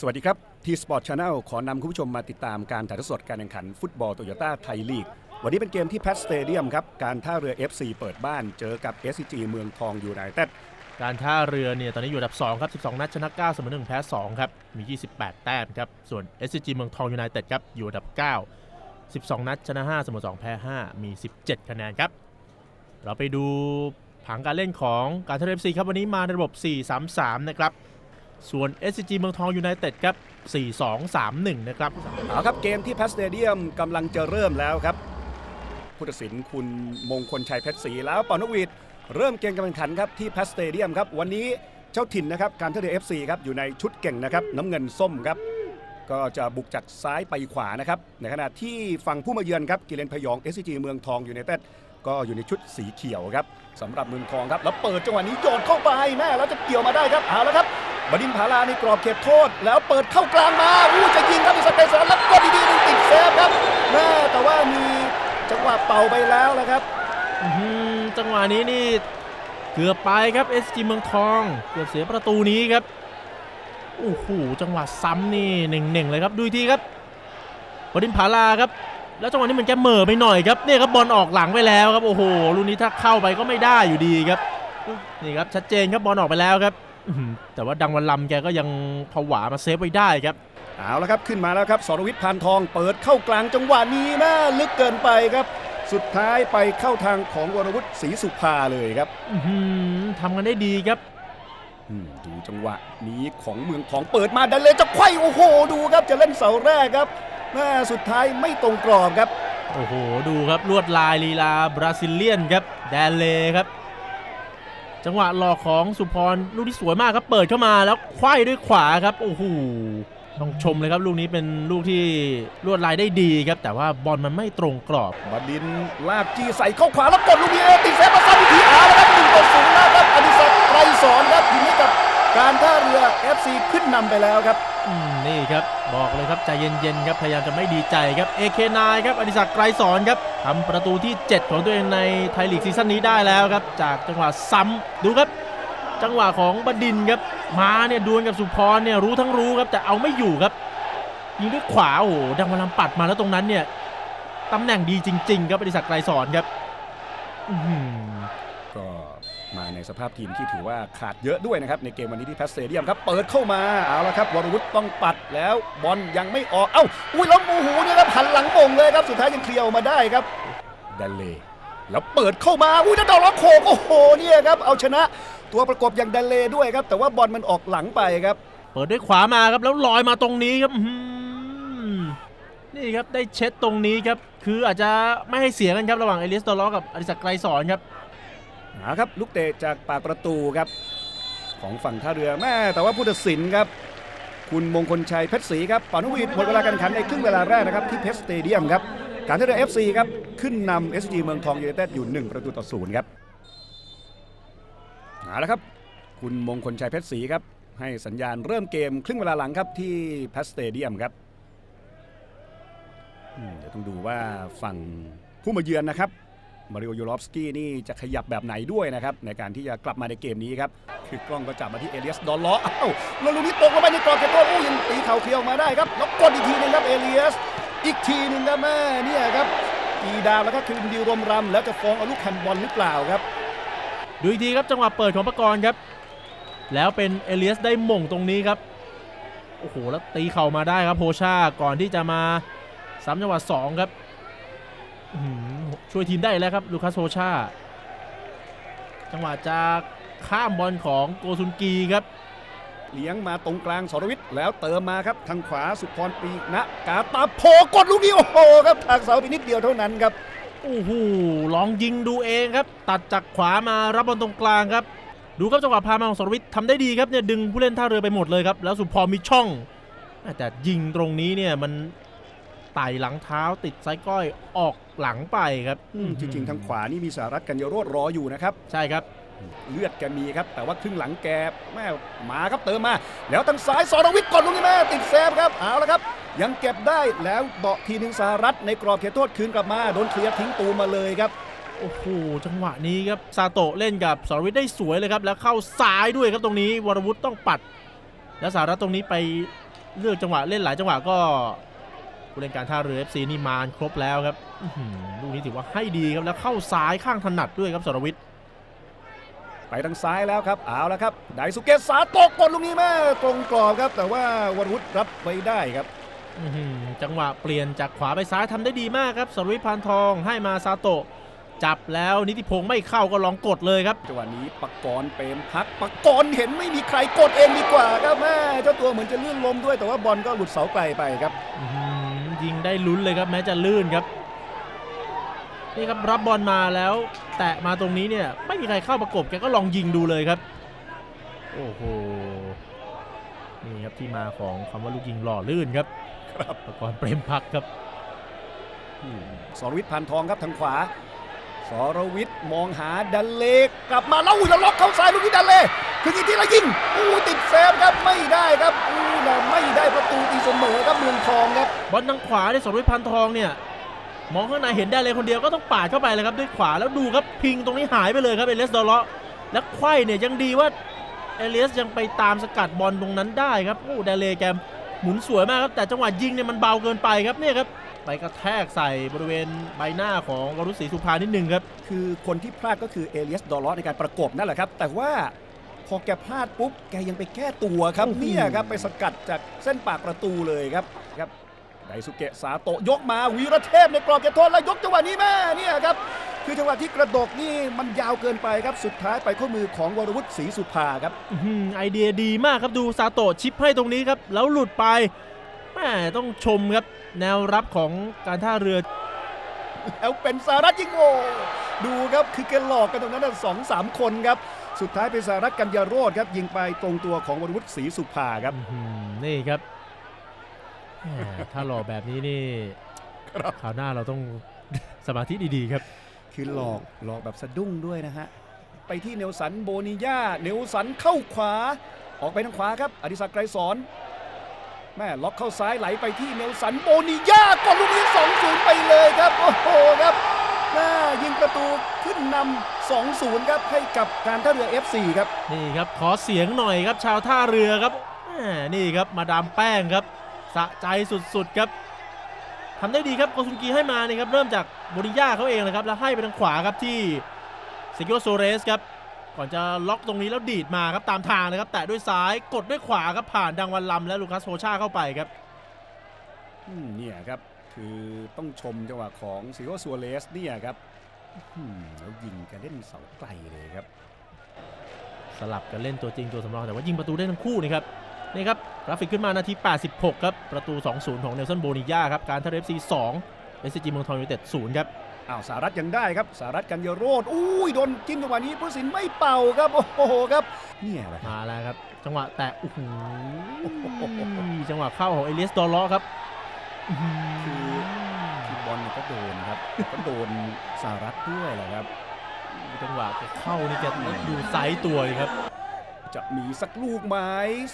สวัสดีครับทีสปอร์ตชาแนลขอนำคุณผู้ชมมาติดตามการถ่ายทอดสดการแข่งขันฟุตบอลโตโยต้าไทยลีก วันนี้เป็นเกมที่แพทสเตเดียมครับ การท่าเรือ FC เปิดบ้านเจอกับ SCG เมืองทองยูไนเต็ดการท่าเรือเนี่ยตอนนี้อยู่อันดับ 2 ครับ 12 นัดชนะ 9 เสมอ 1 แพ้ 2 ครับ มี 28 แต้มครับ ส่วน SCG เมืองทองยูไนเต็ดครับ อยู่อันดับ 9 12 นัดชนะ 5 เสมอ 2 แพ้ 5 มี 17 คะแนนครับ เราไปดูผังการเล่นของการท่าเรือ FC ครับวันนี้มาในระบบ 4-3-3 นะครับ ส่วน SCG เมืองทองยูไนเต็ดครับ 4-2-3-1 นะครับเอาครับเกมที่แพสเตเดียมกำลังจะเริ่มแล้วครับ ผู้ตัดสินคุณมงคลชัยเพชรศรีแล้วป่านกวีดเริ่มเกมการแข่งขันครับที่แพสเตเดียมครับวันนี้เจ้าถิ่นนะครับการท่าเรือ FC ครับอยู่ในชุดเก่งนะครับน้ำเงินส้มครับก็จะบุกจากซ้ายไปขวานะครับในขณะที่ฝั่งผู้มาเยือนครับกิเลนพยอง SCG เมืองทองยูไนเต็ดก็อยู่ในชุดสีเขียวครับสำหรับเมืองทองครับแล้วเปิดจังหวะนี้โยนเข้าไปแม่แล้วจะเกี่ยวมาได้ครับเอาแล้วครับ บดินทร์ผาลาในกรอบเขตโทษ แล้วเปิดเข้ากลางมาอู้จะยิงครับอิสเปซอนแล้วก็ดีๆติดเซฟครับแม่แต่ว่ามีจังหวะเป่าไปแล้วนะครับจังหวะนี้นี่เกือบไปครับ SG เมืองทองเกือบเสียประตูนี้ครับโอ้โหจังหวะซ้ำนี่เน่งๆเลยครับดูทีครับบดินทร์ผาลาครับ แล้วจังหวะนี้มันแกเหม่อไปหน่อยครับเนี่ยครับบอลออกหลังไปแล้วครับโอ้โหลูกนี้ถ้าเข้าไปก็ไม่ได้อยู่ดีครับนี่ครับชัดเจนครับบอลออกไปแล้วครับ แต่ว่าดังวันลำแกก็ยังผวามาเซฟไว้ได้ครับ เอาละครับขึ้นมาแล้วครับสรวิทย์พานทองเปิดเข้ากลางจังหวะนี้แม่ลึกเกินไปครับ สุดท้ายไปเข้าทางของวรวุฒิศรีสุภาเลยครับอื้อหือทำกันได้ดีครับอืมดูจังหวะนี้ของเมืองทองเปิดมาดันเลยจะไขว้โอ้โห ดูครับจะเล่นเสาแรกครับแม่สุดท้ายไม่ตรงกรอบครับ โอ้โห ดูครับลวดลายลีลาบราซิเลียนครับแดนเลครับ จังหวะหลอกของสุพรลูกที่สวยมากครับเปิดเข้ามาแล้วคว้ายด้วยขวาครับโอ้โหต้องชมเลยครับลูกนี้เป็นลูกที่ลวดลายได้ดีครับ แต่ว่าบอลมันไม่ตรงกรอบบดินลากจี้ใส่เข้าขวาแล้วกดลูกนี้ติดเซฟมาซ้ำอีกทีอาละครับหนึ่งต่อศูนย์แล้วครับอดิศักดิ์ไกรสอนครับทีนี้กับ การท่าเรือ FC ขึ้นนำไปแล้วครับ อืมนี่ครับบอกเลยครับใจเย็นๆครับพยายามจะไม่ดีใจครับ AK9 คนายครับอดิศักดิ์ไกรสอนครับทำประตูที่ 7 ของตัวเองในไทยลีกซีซั่นนี้ได้แล้วครับ จากจังหวะซ้ำดูครับ จังหวะของบดินครับมาเนี่ยดวลกับสุพรเนี่ยรู้ทั้งรู้ครับแต่เอาไม่อยู่ครับยิงด้วยขวาโอ้โหดังวันลำปัดมาแล้วตรงนั้นเนี่ยตำแหน่งดีจริง ๆ ครับอดิศักดิ์ไกรสอนครับก็ มาในสภาพทีมที่ถือว่าขาดเยอะด้วยนะครับในเกมวันนี้ที่แพสเตเดียมครับเปิดเข้ามาเอาละครับวรวุฒิต้องปัดแล้วบอลยังไม่ออกเอ้าอุ้ยแล้วโอ้โหเนี่ยครับหันหลังโป่งเลยครับสุดท้ายยังเคลียร์ออกมาได้ครับดันเลแล้วเปิดเข้ามาอุ้ยแล้วดอกล็อกโขกโอ้โหเนี่ยครับเอาชนะตัวประกบอย่างดันเลด้วยครับแต่ว่าบอลมันออกหลังไปครับเปิดด้วยขวามาครับแล้วลอยมาตรงนี้ครับอื้อหือนี่ครับได้เช็ดตรงนี้ครับคืออาจจะไม่ให้เสียกันครับระหว่างเอลิสตอลอกับอดิศักดิ์ไกรสอนครับ นะครับลูกเตะจากปากประตูครับ ของฝั่งท่าเรือแม่แต่ว่าผู้ตัดสินครับ คุณมงคลชัยเพชรศรีครับปานุวีดหมดเวลาการแข่งขันในครึ่งเวลาแรกนะครับที่เพชรสเตเดียมครับการท่าเรือ FC ครับขึ้นนำ SG เมืองทองยูไนเต็ดอยู่ 1 ประตูต่อศูนย์ครับเอาละครับ คุณมงคลชัยเพชรศรีครับ ให้สัญญาณเริ่มเกมครึ่งเวลาหลังครับที่เพชรสเตเดียมครับเดี๋ยวต้องดูว่าฝั่งผู้มาเยือนนะครับ มาริโอยูรอฟสกี้นี่จะขยับแบบไหนด้วยนะครับ ในการที่จะกลับมาในเกมนี้ครับ คือกล้องก็จับมาที่เอเลียสดอนล้ออ้าวแล้วลูกนี้ตกลงไปในกรอบเขตโทษผู้ยังตีเข่าเคลียร์ออกมาได้ครับแล้วกดอีกทีหนึงครับเอเลียสอีกทีหนึงครับแม่เนี่ยครับตีดาวแล้วก็คืนดิวรวมรำแล้วจะฟ้องเอาลูกแฮนด์บอลหรือเปล่าครับ ดูอีกทีครับจังหวะเปิดของประกรณ์ครับ แล้วเป็นเอเลียสได้หม่งตรงนี้ครับโอ้โหแล้วตีเข่ามาได้ครับโพชาก่อนที่จะมาซ้ำจังหวะ2ครับ ช่วยทีมได้แล้วครับลูคัสโพชา จังหวะจะข้ามบอลของโกซุนกีครับ เลี้ยงมาตรงกลางสรวิทย์แล้วเติมมาครับ ทางขวาสุพรปีกนะกาตาโพกดลูกนี้โอ้โหครับทางเสาไปนิดเดียวเท่านั้นครับโอ้โหลองยิงดูเองครับ ตัดจากขวามารับบอลตรงกลางครับ ดูครับจังหวะพามาของสรวิทย์ทำได้ดีครับเนี่ยดึงผู้เล่นท่าเรือไปหมดเลยครับ แล้วสุพรมีช่อง แต่ยิงตรงนี้เนี่ยมันไต่หลังเท้าติดไซส์ก้อยออก หลังไปครับอืมจริงๆทางขวานี่มีสารัตกัญญาโรดรออยู่นะครับ ใช่ครับ เลือดแกมีครับ แต่ว่าครึ่งหลังแกแม่มาครับเติมมา แล้วทางซ้ายสรวิทย์กดลูกนี้แม่ติดเซฟครับเอาละครับ ยังเก็บได้แล้วเดาะทีหนึ่งสารัตในกรอบเขตโทษคืนกลับมาโดนเคลียร์ทิ้งตูมาเลยครับโอ้โหจังหวะนี้ครับซาโตะเล่นกับสรวิทย์ได้สวยเลยครับ แล้วเข้าซ้ายด้วยครับตรงนี้วรวุฒิต้องปัด แล้วสารัตตรงนี้ไปเลือกจังหวะเล่นหลายจังหวะก็ ผู้เล่นการท่าเรือ FC นี่มาครบแล้วครับอื้อหือลูกนี้ถือว่าให้ดีครับแล้วเข้าซ้ายข้างถนัดด้วยครับสรวิทย์ไปทางซ้ายแล้วครับเอาแล้วครับไดสุเกะสาตกกดลูกนี้แม่ตรงกรอบครับ แต่ว่าวรวุฒิรับไว้ได้ครับอื้อหือจังหวะเปลี่ยนจากขวาไปซ้ายทำได้ดีมากครับสรวิทย์พานทองให้มาซาโตะจับแล้วนิติพงศ์ไม่เข้าก็ลองกดเลยครับจังหวะนี้ปกกรณ์เปรมพักปกกรณ์เห็นไม่มีใครกดเองดีกว่าครับแม่เจ้าตัวเหมือนจะลื่นลมด้วยแต่ว่าบอลก็หลุดเสาไกลไปครับอื้อหือ ยิงได้ลุ้นเลยครับแม้จะลื่นครับนี่ครับรับบอลมาแล้ว แตะมาตรงนี้เนี่ยไม่มีใครเข้าประกบแกก็ลองยิงดูเลยครับ โอ้โหนี่ครับที่มาของคำว่าลูกยิงหล่อลื่นครับครับประกรณ์เปรมพักครับอืมสรวิทย์พันทองครับทางขวา สรวิทย์มองหาดันเลกกลับมาแล้วอุ้ยแล้วล็อกเข้าซ้ายลูกนี้ดันเล คืออีกทีละยิงอู้ติดเซฟครับไม่ได้ครับอู้แล้วไม่ได้ประตูตีเสมอครับเมืองทองครับบอลทางขวาเนี่ยสรวิทย์พันทองเนี่ยมองข้างในเห็นได้เลยคนเดียวก็ต้องปาดเข้าไปเลยครับด้วยขวาแล้วดูครับพิงตรงนี้หายไปเลยครับเอเลสดอลเลาะแล้วไขว้เนี่ยยังดีว่าเอเลสยังไปตามสกัดบอลตรงนั้นได้ครับโอ้เดเลแกมหมุนสวยมากครับแต่จังหวะยิงเนี่ยมันเบาเกินไปครับเนี่ยครับไปกระแทกใส่บริเวณใบหน้าของวรุษศรีสุภานิดนึงครับ คือคนที่พลาดก็คือเอเลียสดอลลในการประกบนั่นแหละครับ แต่ว่า พอแกพลาดปุ๊บ แกยังไปแก้ตัวครับโอ้โหเนี่ยครับไปสกัดจากเส้นปากประตูเลยครับครับไดสุเกะสาโตะยกมาวีรเทพในกรอบเขตโทษแล้วยกจังหวะนี้แม่เนี่ยครับคือจังหวะที่กระดกนี่มันยาวเกินไปครับสุดท้ายไปข้อมือของวรวุฒิศรีสุภาครับอื้อหือไอเดียดีมากครับดูซาโตะชิปให้ตรงนี้ครับ แล้วหลุดไปแม่ต้องชมครับ แนวรับของการท่าเรือ แล้วเป็นสารัตยิงโอดูครับคือแกหลอกกันตรงนั้นนะสองสามคนครับ สุดท้ายเป็นสารัตกัญญาโรธครับยิงไปตรงตัวของวรวุฒิศรีสุภาครับอื้อหือนี่ครับแหมถ้าหล่อแบบนี้นี่ครับคราวหน้าเราต้องสมาธิดีๆครับ คือหลอกหลอกแบบสะดุ้งด้วยนะฮะ ไปที่เนลสันโบนิยาเนลสันเข้าขวา ออกไปทางขวาครับ อดิศักดิ์ไกรสอนแม่ล็อกเข้าซ้ายไหลไปที่เนลสันโบนิยากดลูกนี้2-0ไปเลยครับ โอ้โหครับแม่ยิงประตูขึ้นนำ 2-0 ครับให้กับการท่าเรือ FC ครับ นี่ครับขอเสียงหน่อยครับชาวท่าเรือครับแหมนี่ครับมาดามแป้งครับ สะใจสุดๆครับทำได้ดีครับโกซุนกีให้มานี่ครับเริ่มจากบริยาเขาเองนะครับแล้วให้ไปทางขวาครับที่เซกิโอโซเรสครับก่อนจะล็อกตรงนี้แล้วดีดมาครับตามทางนะครับ แตะด้วยซ้ายกดด้วยขวาครับผ่านดังวันลำและลูคัสโฮชาเข้าไปครับอืมเนี่ยครับคือต้องชมจังหวะของซิโอซัวเรสเนี่ยครับอืม แล้วยิงกันเล่นเสาไกลเลยครับ สลับกันเล่นตัวจริงตัวสำรองแต่ว่ายิงประตูได้ทั้งคู่นี่ครับนี่ครับกราฟิกขึ้นมานาที 86 ครับ ประตู 2-0 ของเนลสันโบนิยาครับ การทาเรฟซี2เอสจีเมืองทองยูไนเต็ด0ครับอ้าวสารัตยังได้ครับสารัตกัญญาโรธอุ้ยโดนจิ้มจังหวะนี้ผู้สินไม่เป่าครับ โอ้โหครับเนี่ยแหละครับมาแล้วครับ จังหวะแตะโอ้โหจังหวะเข้าของเอเลียสดอลเลาะครับ โดนครับก็โดนสารัตด้วยแหละครับจังหวะแกเข้านี่แกดูไซส์ตัวเลยครับ จะมีสักลูกไหม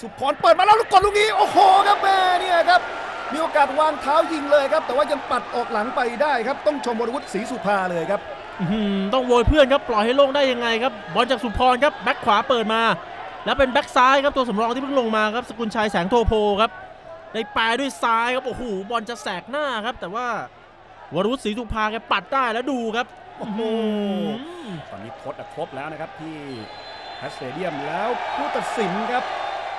สุพรเปิดมาแล้วลูกกดลูกนี้โอ้โหครับแม่เนี่ยครับมีโอกาสวางเท้ายิงเลยครับ แต่ว่ายังปัดออกหลังไปได้ครับ ต้องชมวรวุฒิศรีสุภาเลยครับอื้อหือต้องโวยเพื่อนครับ ปล่อยให้โล่งได้ยังไงครับบอลจากสุพรครับแบ็คขวาเปิดมา แล้วเป็นแบ็คซ้ายครับตัวสำรองที่เพิ่งลงมาครับสกุลชัยแสงโทโพครับได้แปรด้วยซ้ายครับโอ้โหบอลจะแสกหน้าครับ แต่ว่า วรุษศรีสุภาแกปัดได้แล้วดูครับโอ้โหตอนนี้โค้ดครบแล้วนะครับที่แพสเตเดียมแล้วผู้ตัดสินครับ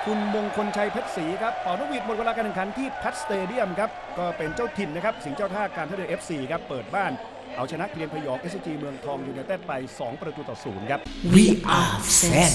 คุณมงคลชัยเพชรศรีครับเป่านกหวีดหมดเวลาการแข่งขันที่แพทสเตเดียมครับก็เป็นเจ้าถิ่นนะครับสิงห์เจ้าท่าการท่าเรือ FC ครับเปิดบ้านเอาชนะเกรียนพยอง SCG เมืองทองยูไนเต็ดไป 2 ประตูต่อศูนย์ครับ We are fan